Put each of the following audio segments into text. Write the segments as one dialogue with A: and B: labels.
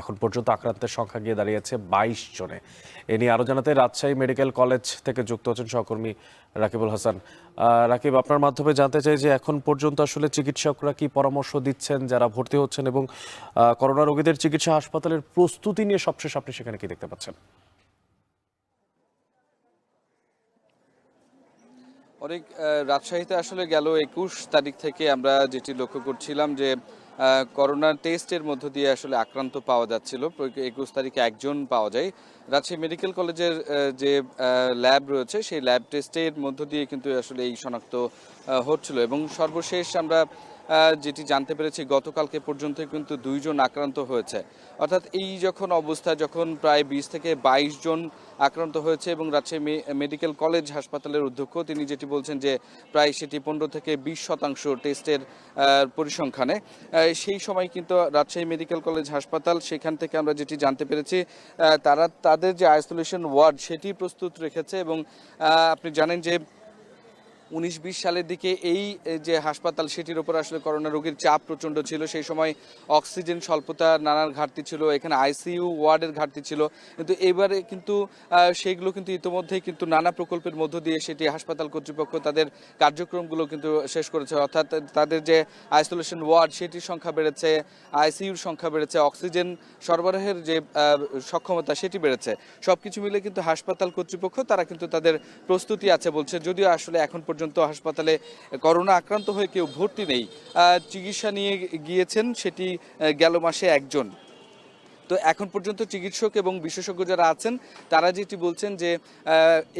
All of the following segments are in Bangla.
A: এখন পর্যন্ত আক্রান্তের সংখ্যা গিয়ে দাঁড়িয়েছে বাইশ জনে। এ নিয়ে আরও জানাতে রাজশাহী মেডিকেল কলেজ থেকে যুক্ত হচ্ছেন সহকর্মী রাকিবুল হাসান। রাকিব, আপনার মাধ্যমে জানতে চাই যে এখন পর্যন্ত আসলে চিকিৎসকরা কি পরামর্শ দিচ্ছেন, যারা ভর্তি হচ্ছেন এবং করোনা রোগীদের চিকিৎসা হাসপাতালের প্রস্তুতি নিয়ে সবশেষ আপনি সেখানে কি দেখতে পাচ্ছেন?
B: অনেক রাজশাহীতে আসলে গেল একুশ তারিখ থেকে আমরা যেটি লক্ষ্য করছিলাম যে করোনা টেস্টের মধ্য দিয়ে আসলে আক্রান্ত পাওয়া যাচ্ছিল। একুশ তারিখে একজন পাওয়া যায়। রাজশাহী মেডিকেল কলেজের যে ল্যাব রয়েছে, সেই ল্যাব টেস্টের মধ্য দিয়ে কিন্তু আসলে এই শনাক্ত হচ্ছিল এবং সর্বশেষ আমরা যেটি জানতে পেরেছি, গতকালকে পর্যন্ত কিন্তু দুইজন আক্রান্ত হয়েছে। অর্থাৎ এই যখন অবস্থা, যখন প্রায় বিশ থেকে বাইশ জন আক্রান্ত হয়েছে এবং রাজশাহী মেডিকেল কলেজ হাসপাতালের অধ্যক্ষ, তিনি যেটি বলছেন যে প্রায় সেটি পনেরো থেকে বিশ শতাংশ টেস্টের পরিসংখ্যানে। সেই সময় কিন্তু রাজশাহী মেডিকেল কলেজ হাসপাতাল, সেখান থেকে আমরা যেটি জানতে পেরেছি তারা, তাদের যে আইসোলেশন ওয়ার্ড, সেটি প্রস্তুত রেখেছে এবং আপনি জানেন যে উনিশ বিশ সালের দিকে এই যে হাসপাতাল, সেটির ওপর আসলে করোনা রোগীর চাপ প্রচণ্ড ছিল। সেই সময় অক্সিজেন স্বল্পতা নানার ঘাটতি ছিল, এখানে আইসিইউ ওয়ার্ডের ঘাটতি ছিল। কিন্তু এবারে কিন্তু সেইগুলো কিন্তু ইতিমধ্যেই কিন্তু নানা প্রকল্পের মধ্য দিয়ে সেটি হাসপাতাল কর্তৃপক্ষ তাদের কার্যক্রমগুলো কিন্তু শেষ করেছে। অর্থাৎ তাদের যে আইসোলেশন ওয়ার্ড, সেটির সংখ্যা বেড়েছে, আইসিইউর সংখ্যা বেড়েছে, অক্সিজেন সরবরাহের যে সক্ষমতা, সেটি বেড়েছে। সবকিছু মিলে কিন্তু হাসপাতাল কর্তৃপক্ষ, তারা কিন্তু তাদের প্রস্তুতি আছে বলছে, যদিও আসলে এখন পর্যন্ত হাসপাতালে করোনা আক্রান্ত হয়ে কেউ ভর্তি নেই। চিকিৎসা নিয়ে গিয়েছেন সেটি গেল মাসে একজন। তো এখন পর্যন্ত চিকিৎসক এবং বিশেষজ্ঞ যারা আছেন, তারা যেটি বলছেন যে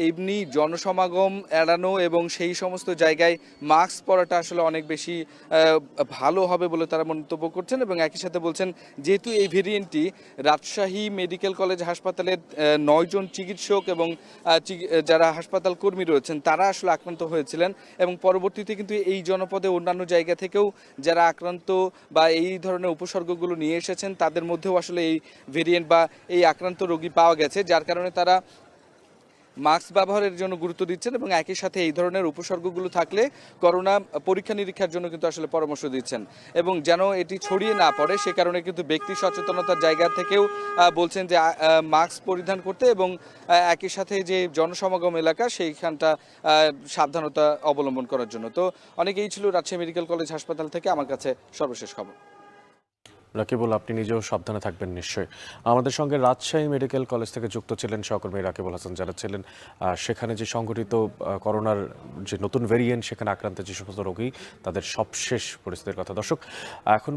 B: এমনি জনসমাগম এড়ানো এবং সেই সমস্ত জায়গায় মাস্ক পরাটা আসলে অনেক বেশি ভালো হবে বলে তারা মন্তব্য করছেন এবং একই সাথে বলছেন, যেহেতু এই ভেরিয়েন্টটি রাজশাহী মেডিকেল কলেজ হাসপাতালের নয়জন চিকিৎসক এবং যারা হাসপাতাল কর্মী রয়েছেন, তারা আসলে আক্রান্ত হয়েছিলেন এবং পরবর্তীতে কিন্তু এই জনপদে অন্যান্য জায়গা থেকেও যারা আক্রান্ত বা এই ধরনের উপসর্গগুলো নিয়ে এসেছেন, তাদের মধ্যেও আসলে এই ভেরিয়েন্ট বা এই আক্রান্ত রোগী পাওয়া গেছে, যার কারণে তারা মাস্ক ব্যবহারের জন্য গুরুত্ব দিচ্ছেন এবং একই সাথে এই ধরনের উপসর্গগুলো থাকলে করোনা পরীক্ষা নিরীক্ষার জন্য কিন্তু আসলে পরামর্শ দিচ্ছেন। এবং যেন এটি ছড়িয়ে না পড়ে, সে কারণে কিন্তু ব্যক্তি সচেতনতার জায়গা থেকেও বলছেন যে মাস্ক পরিধান করতে এবং একই সাথে যে জনসমাগম এলাকা, সেইখানটা সাবধানতা অবলম্বন করার জন্য। তো অনেকেই ছিল রাজশাহী মেডিকেল কলেজ হাসপাতাল থেকে। আমার কাছে সর্বশেষ খবর।
A: রাকিবুল, আপনি নিজেও সাবধানে থাকবেন নিশ্চয়ই। আমাদের সঙ্গে রাজশাহী মেডিকেল কলেজ থেকে যুক্ত ছিলেন সহকর্মী রাকিবুল হাসান, যারা ছিলেন সেখানে যে সংঘটিত করোনার যে নতুন ভেরিয়েন্ট সেখানে আক্রান্ত যে সমস্ত রোগী, তাদের সবশেষ পরিস্থিতির কথা। দর্শক, এখন